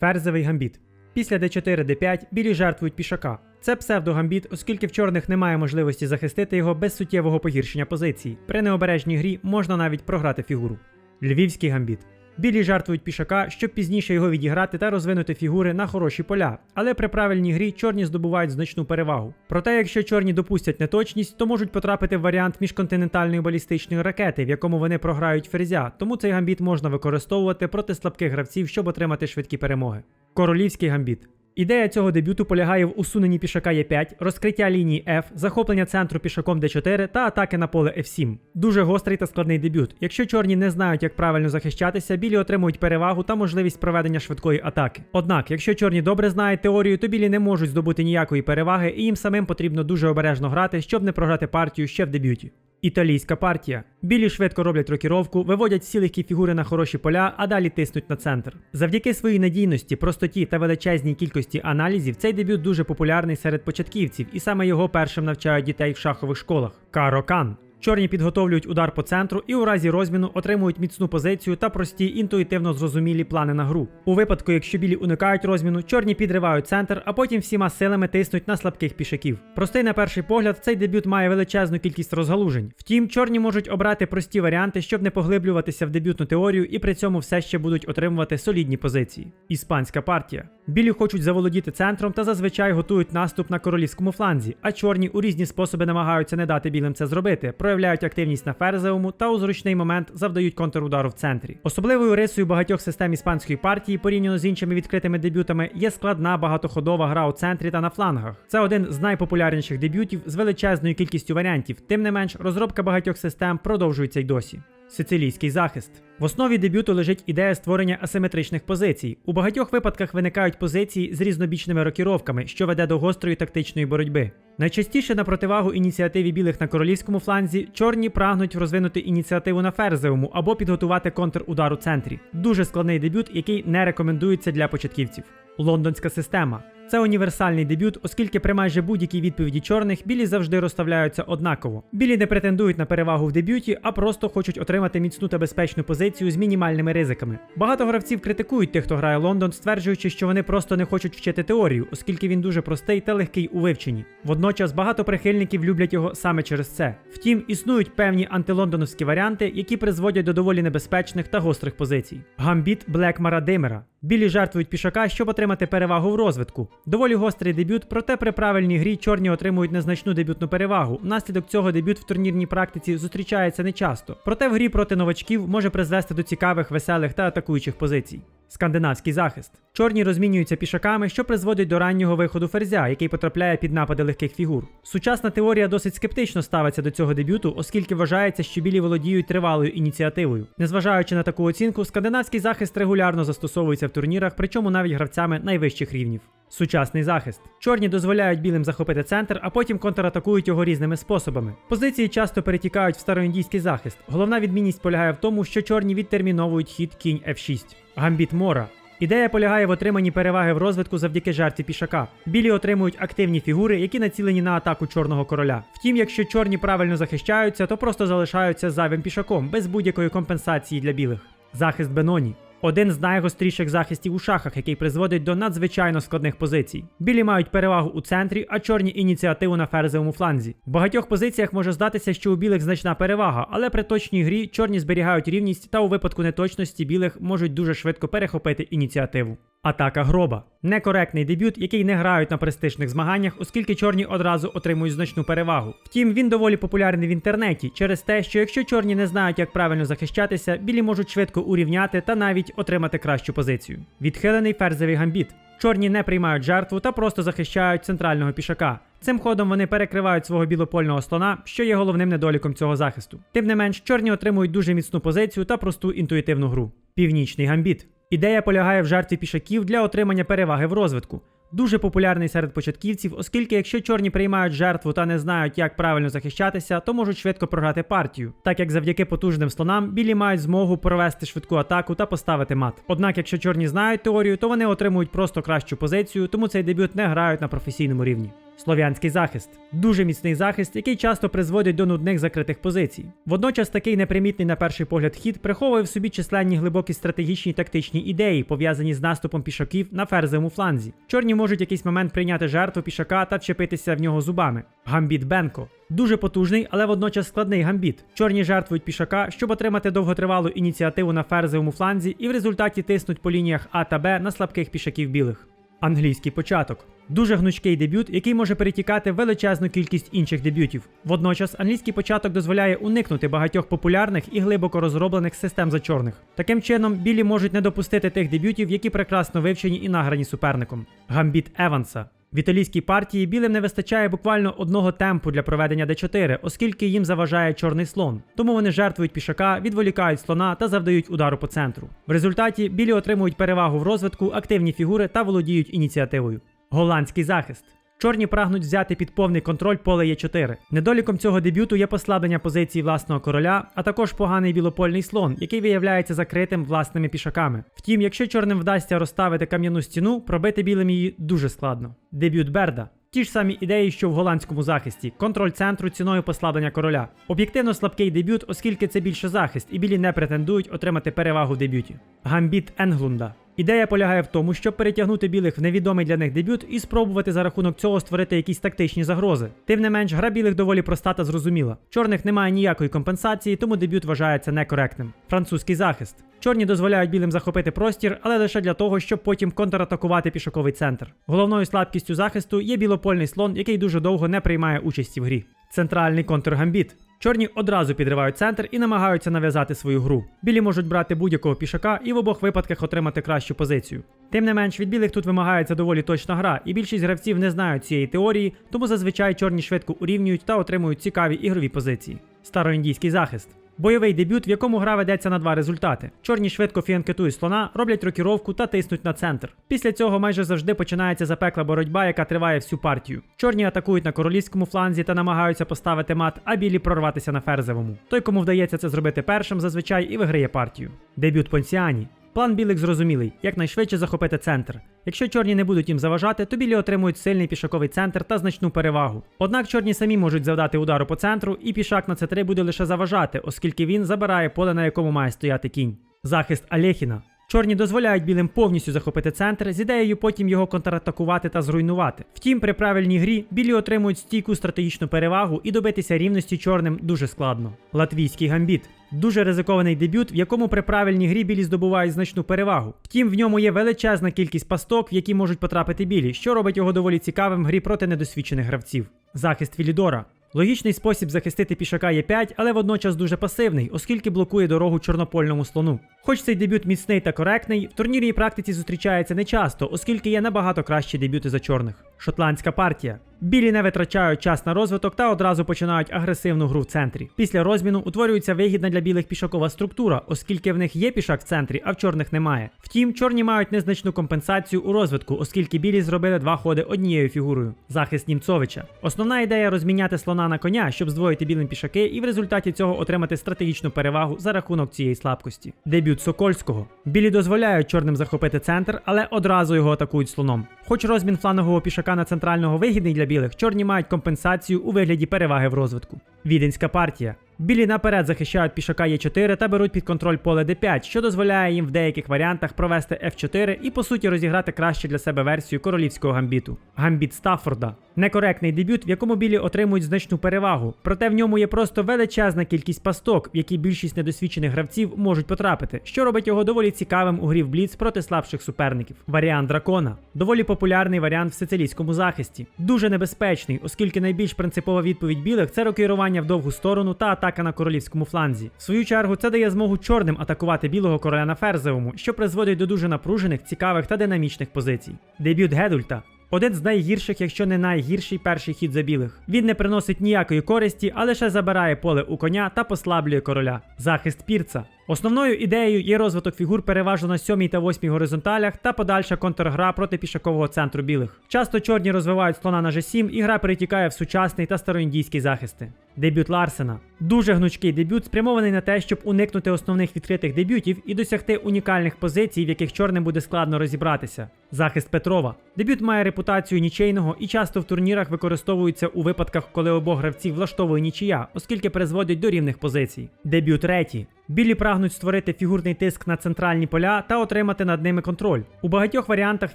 Ферзевий гамбіт. Після d4, d5 білі жертвують пішака. Це псевдогамбіт, оскільки в чорних немає можливості захистити його без суттєвого погіршення позиції. При необережній грі можна навіть програти фігуру. Львівський гамбіт. Білі жартують пішака, щоб пізніше його відіграти та розвинути фігури на хороші поля, але при правильній грі чорні здобувають значну перевагу. Проте, якщо чорні допустять неточність, то можуть потрапити в варіант міжконтинентальної балістичної ракети, в якому вони програють ферзя, тому цей гамбіт можна використовувати проти слабких гравців, щоб отримати швидкі перемоги. Королівський гамбіт. Ідея цього дебюту полягає в усуненні пішака Е5, розкриття лінії F, захоплення центру пішаком D4 та атаки на поле F7. Дуже гострий та складний дебют. Якщо чорні не знають, як правильно захищатися, білі отримують перевагу та можливість проведення швидкої атаки. Однак, якщо чорні добре знають теорію, то білі не можуть здобути ніякої переваги, і їм самим потрібно дуже обережно грати, щоб не програти партію ще в дебюті. Італійська партія. Білі швидко роблять рокіровку, виводять всі легкі фігури на хороші поля, а далі тиснуть на центр. Завдяки своїй надійності, простоті та величезній кількості аналізів, цей дебют дуже популярний серед початківців, і саме його першим навчають дітей в шахових школах. Каро Кан. Чорні підготовлюють удар по центру і у разі розміну отримують міцну позицію та прості інтуїтивно зрозумілі плани на гру. У випадку, якщо білі уникають розміну, чорні підривають центр, а потім всіма силами тиснуть на слабких пішаків. Простий на перший погляд, цей дебют має величезну кількість розгалужень. Втім, чорні можуть обрати прості варіанти, щоб не поглиблюватися в дебютну теорію, і при цьому все ще будуть отримувати солідні позиції. Іспанська партія. Білі хочуть заволодіти центром та зазвичай готують наступ на королівському фланзі, а чорні у різні способи намагаються не дати білим це зробити, проявляють активність на ферзевому та у зручний момент завдають контрудару в центрі. Особливою рисою багатьох систем іспанської партії, порівняно з іншими відкритими дебютами, є складна багатоходова гра у центрі та на флангах. Це один з найпопулярніших дебютів з величезною кількістю варіантів. Тим не менш, розробка багатьох систем продовжується й досі. Сицилійський захист. В основі дебюту лежить ідея створення асиметричних позицій. У багатьох випадках виникають позиції з різнобічними рокіровками, що веде до гострої тактичної боротьби. Найчастіше на противагу ініціативі білих на королівському фланзі чорні прагнуть розвинути ініціативу на ферзевому або підготувати контрудар у центрі. Дуже складний дебют, який не рекомендується для початківців. Лондонська система. Це універсальний дебют, оскільки при майже будь-якій відповіді чорних білі завжди розставляються однаково. Білі не претендують на перевагу в дебюті, а просто хочуть отримати міцну та безпечну позицію з мінімальними ризиками. Багато гравців критикують тих, хто грає Лондон, стверджуючи, що вони просто не хочуть вчити теорію, оскільки він дуже простий та легкий у вивченні. Водночас багато прихильників люблять його саме через це. Втім, існують певні антилондоновські варіанти, які призводять до доволі небезпечних та гострих позицій. Гамбіт Блекмара Димера. Білі жертвують пішака, щоб отримати перевагу в розвитку. Доволі гострий дебют, проте при правильній грі чорні отримують незначну дебютну перевагу. Внаслідок цього дебют в турнірній практиці зустрічається нечасто. Проте в грі проти новачків може призвести до цікавих, веселих та атакуючих позицій. Скандинавський захист. Чорні розмінюються пішаками, що призводить до раннього виходу ферзя, який потрапляє під напади легких фігур. Сучасна теорія досить скептично ставиться до цього дебюту, оскільки вважається, що білі володіють тривалою ініціативою. Незважаючи на таку оцінку, скандинавський захист регулярно застосовується в турнірах, причому навіть гравцями найвищих рівнів. Сучасний захист. Чорні дозволяють білим захопити центр, а потім контратакують його різними способами. Позиції часто перетікають в староіндійський захист. Головна відмінність полягає в тому, що чорні відтерміновують хід кінь F6. Гамбіт Мора. Ідея полягає в отриманні переваги в розвитку завдяки жертві пішака. Білі отримують активні фігури, які націлені на атаку чорного короля. Втім, якщо чорні правильно захищаються, то просто залишаються зайвим пішаком без будь-якої компенсації для білих. Захист Беноні. Один з найгостріших захистів у шахах, який призводить до надзвичайно складних позицій. Білі мають перевагу у центрі, а чорні ініціативу на ферзевому фланзі. В багатьох позиціях може здатися, що у білих значна перевага, але при точній грі чорні зберігають рівність та у випадку неточності білих можуть дуже швидко перехопити ініціативу. Атака гроба некоректний дебют, який не грають на престижних змаганнях, оскільки чорні одразу отримують значну перевагу. Втім, він доволі популярний в інтернеті через те, що якщо чорні не знають, як правильно захищатися, білі можуть швидко урівняти та навіть отримати кращу позицію. Відхилений ферзевий гамбіт. Чорні не приймають жертву та просто захищають центрального пішака. Цим ходом вони перекривають свого білопольного слона, що є головним недоліком цього захисту. Тим не менш, чорні отримують дуже міцну позицію та просту інтуїтивну гру. Північний гамбіт. Ідея полягає в жертві пішаків для отримання переваги в розвитку. Дуже популярний серед початківців, оскільки якщо чорні приймають жертву та не знають, як правильно захищатися, то можуть швидко програти партію, так як завдяки потужним слонам білі мають змогу провести швидку атаку та поставити мат. Однак, якщо чорні знають теорію, то вони отримують просто кращу позицію, тому цей дебют не грають на професійному рівні. Слов'янський захист дуже міцний захист, який часто призводить до нудних закритих позицій. Водночас такий непримітний на перший погляд хід приховує в собі численні глибокі стратегічні тактичні ідеї, пов'язані з наступом пішаків на ферзевому фланзі. Чорні можуть якийсь момент прийняти жертву пішака та вчепитися в нього зубами. Гамбіт Бенко дуже потужний, але водночас складний гамбіт. Чорні жертвують пішака, щоб отримати довготривалу ініціативу на ферзевому фланзі, і в результаті тиснуть по лініях А та Б на слабких пішаків білих. Англійський початок. Дуже гнучкий дебют, який може перетікати величезну кількість інших дебютів. Водночас англійський початок дозволяє уникнути багатьох популярних і глибоко розроблених систем за чорних. Таким чином, білі можуть не допустити тих дебютів, які прекрасно вивчені і награні суперником. Гамбіт Еванса. В італійській партії білим не вистачає буквально одного темпу для проведення d4, оскільки їм заважає чорний слон. Тому вони жертвують пішака, відволікають слона та завдають удару по центру. В результаті білі отримують перевагу в розвитку, активні фігури та володіють ініціативою. Голландський захист. Чорні прагнуть взяти під повний контроль поле Е4. Недоліком цього дебюту є послаблення позиції власного короля, а також поганий білопольний слон, який виявляється закритим власними пішаками. Втім, якщо чорним вдасться розставити кам'яну стіну, пробити білим її дуже складно. Дебют Берда. Ті ж самі ідеї, що в голландському захисті: контроль центру ціною послаблення короля. Об'єктивно слабкий дебют, оскільки це більше захист, і білі не претендують отримати перевагу в дебюті. Гамбіт Енглунда. Ідея полягає в тому, щоб перетягнути білих в невідомий для них дебют і спробувати за рахунок цього створити якісь тактичні загрози. Тим не менш, гра білих доволі проста та зрозуміла. Чорних немає ніякої компенсації, тому дебют вважається некоректним. Французький захист. Чорні дозволяють білим захопити простір, але лише для того, щоб потім контратакувати пішоковий центр. Головною слабкістю захисту є білопольний слон, який дуже довго не приймає участі в грі. Центральний контргамбіт. Чорні одразу підривають центр і намагаються нав'язати свою гру. Білі можуть брати будь-якого пішака і в обох випадках отримати кращу позицію. Тим не менш, від білих тут вимагається доволі точна гра, і більшість гравців не знають цієї теорії, тому зазвичай чорні швидко урівнюють та отримують цікаві ігрові позиції. Староіндійський захист. Бойовий дебют, в якому гра ведеться на два результати. Чорні швидко фіанкетують слона, роблять рокіровку та тиснуть на центр. Після цього майже завжди починається запекла боротьба, яка триває всю партію. Чорні атакують на королівському фланзі та намагаються поставити мат, а білі прорватися на ферзевому. Той, кому вдається це зробити першим, зазвичай і виграє партію. Дебют Понсіані. План білих зрозумілий, якнайшвидше захопити центр. Якщо чорні не будуть їм заважати, то білі отримують сильний пішаковий центр та значну перевагу. Однак чорні самі можуть завдати удару по центру, і пішак на c3 буде лише заважати, оскільки він забирає поле, на якому має стояти кінь. Захист Алєхіна. Чорні дозволяють білим повністю захопити центр з ідеєю потім його контратакувати та зруйнувати. Втім, при правильній грі білі отримують стійку стратегічну перевагу і добитися рівності чорним дуже складно. Латвійський гамбіт. Дуже ризикований дебют, в якому при правильній грі білі здобувають значну перевагу. Втім, в ньому є величезна кількість пасток, в які можуть потрапити білі, що робить його доволі цікавим в грі проти недосвідчених гравців. Захист Філідора. Логічний спосіб захистити пішака є 5, але водночас дуже пасивний, оскільки блокує дорогу чорнопольному слону. Хоч цей дебют міцний та коректний, в турнірній практиці зустрічається нечасто, оскільки є набагато кращі дебюти за чорних. Шотландська партія. Білі не витрачають час на розвиток та одразу починають агресивну гру в центрі. Після розміну утворюється вигідна для білих пішакова структура, оскільки в них є пішак в центрі, а в чорних немає. Втім, чорні мають незначну компенсацію у розвитку, оскільки білі зробили два ходи однією фігурою. Захист Німцовича. Основна ідея розміняти слона на коня, щоб здвоїти білим пішаки, і в результаті цього отримати стратегічну перевагу за рахунок цієї слабкості. Дебют Сокольського. Білі дозволяють чорним захопити центр, але одразу його атакують слоном. Хоч розмін флангового пішака на центрального вигідний для білих, чорні мають компенсацію у вигляді переваги в розвитку. Віденська партія. Білі наперед захищають пішака Е4 та беруть під контроль поле d5, що дозволяє їм в деяких варіантах провести F4 і по суті розіграти краще для себе версію королівського гамбіту. Гамбіт Стаффорда. Некоректний дебют, в якому білі отримують значну перевагу, проте в ньому є просто величезна кількість пасток, в які більшість недосвідчених гравців можуть потрапити, що робить його доволі цікавим у грі в Бліц проти слабших суперників. Варіант дракона доволі популярний варіант в сицилійському захисті, дуже небезпечний, оскільки найбільш принципова відповідь білих це рокірування в довгу сторону та атака на королівському фланзі. В свою чергу це дає змогу чорним атакувати білого короля на ферзевому, що призводить до дуже напружених, цікавих та динамічних позицій. Дебют Гедульта. Один з найгірших, якщо не найгірший перший хід за білих. Він не приносить ніякої користі, а лише забирає поле у коня та послаблює короля. Захист пірца. Основною ідеєю є розвиток фігур переважно на 7 та 8 горизонталях та подальша контргра проти пішакового центру білих. Часто чорні розвивають слона на G7 і гра перетікає в сучасний та староіндійський захисти. Дебют Ларсена. Дуже гнучкий дебют, спрямований на те, щоб уникнути основних відкритих дебютів і досягти унікальних позицій, в яких чорним буде складно розібратися. Захист Петрова. Дебют має репутацію нічейного і часто в турнірах використовується у випадках, коли обох гравців влаштовує нічия, оскільки призводять до рівних позицій. Дебют Реті. Білі прагнуть створити фігурний тиск на центральні поля та отримати над ними контроль. У багатьох варіантах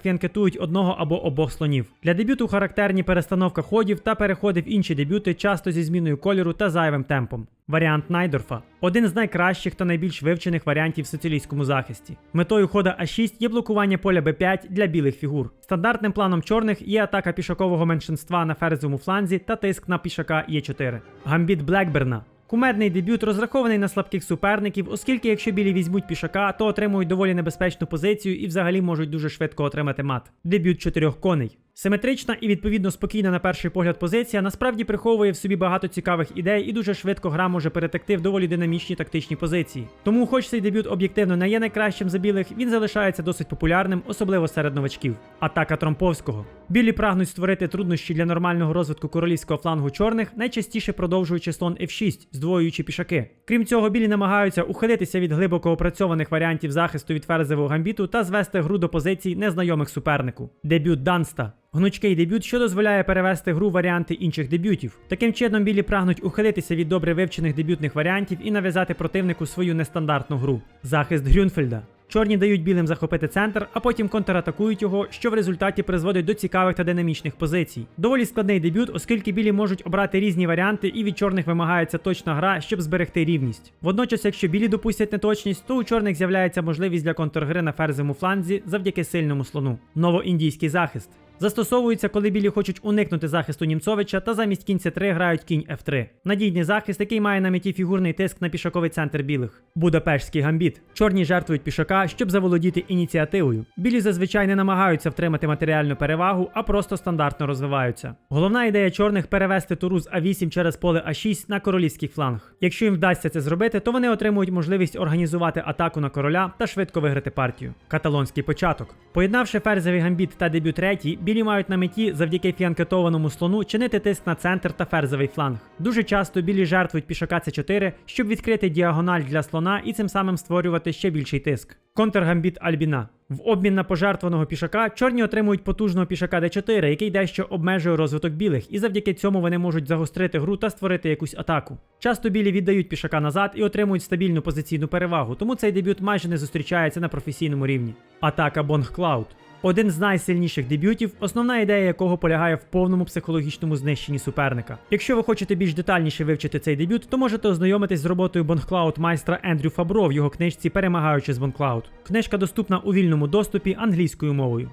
фіанкетують одного або обох слонів. Для дебюту характерні перестановка ходів та переходи в інші дебюти, часто зі зміною кольору та зайвим темпом. Варіант Найдорфа один з найкращих та найбільш вивчених варіантів в сицилійському захисті. Метою хода А6 є блокування поля Б5 для білих фігур. Стандартним планом чорних є атака пішакового меншинства на ферзовому фланзі та тиск на пішака Е4. Гамбіт Блекберна Кумедний дебют розрахований на слабких суперників, оскільки якщо білі візьмуть пішака, то отримують доволі небезпечну позицію і взагалі можуть дуже швидко отримати мат. Дебют чотирьох коней. Симетрична і відповідно спокійна на перший погляд позиція насправді приховує в собі багато цікавих ідей і дуже швидко гра може перетекти в доволі динамічні тактичні позиції. Тому, хоч цей дебют об'єктивно не є найкращим за білих, він залишається досить популярним, особливо серед новачків. Атака Тромповського. Білі прагнуть створити труднощі для нормального розвитку королівського флангу чорних, найчастіше продовжуючи слон F6, здвоюючи пішаки. Крім цього, білі намагаються ухилитися від глибоко опрацьованих варіантів захисту від ферзевого гамбіту та звести гру до позицій незнайомих супернику. Дебют Данста. Гнучкий дебют, що дозволяє перевести гру варіанти інших дебютів. Таким чином, білі прагнуть ухилитися від добре вивчених дебютних варіантів і нав'язати противнику свою нестандартну гру. Захист Грюнфельда. Чорні дають білим захопити центр, а потім контратакують його, що в результаті призводить до цікавих та динамічних позицій. Доволі складний дебют, оскільки білі можуть обрати різні варіанти, і від чорних вимагається точна гра, щоб зберегти рівність. Водночас, якщо білі допустять неточність, то у чорних з'являється можливість для контргри на ферзовому фланзі завдяки сильному слону. Новоіндійський захист. Застосовується, коли білі хочуть уникнути захисту Німцовича та замість кінця 3 грають кінь F3. Надійний захист, який має на меті фігурний тиск на пішаковий центр білих. Будапештський гамбіт. Чорні жертвують пішака, щоб заволодіти ініціативою. Білі зазвичай не намагаються втримати матеріальну перевагу, а просто стандартно розвиваються. Головна ідея чорних перевести туру з А8 через поле А6 на королівський фланг. Якщо їм вдасться це зробити, то вони отримують можливість організувати атаку на короля та швидко виграти партію. Каталонський початок. Поєднавши ферзовий гамбіт та дебют третій, білі мають на меті завдяки фіанкетованому слону чинити тиск на центр та ферзовий фланг. Дуже часто білі жертвують пішака С4, щоб відкрити діагональ для слона і цим самим створювати ще більший тиск. Контргамбіт Альбіна. В обмін на пожертвованого пішака чорні отримують потужного пішака d4, який дещо обмежує розвиток білих, і завдяки цьому вони можуть загострити гру та створити якусь атаку. Часто білі віддають пішака назад і отримують стабільну позиційну перевагу, тому цей дебют майже не зустрічається на професійному рівні. Атака Бонг Клауд. Один з найсильніших дебютів, основна ідея якого полягає в повному психологічному знищенні суперника. Якщо ви хочете більш детальніше вивчити цей дебют, то можете ознайомитись з роботою Бонклауд майстра Ендрю Фабро в його книжці Перемагаючи з Бонклауд. Книжка доступна у вільному доступі англійською мовою.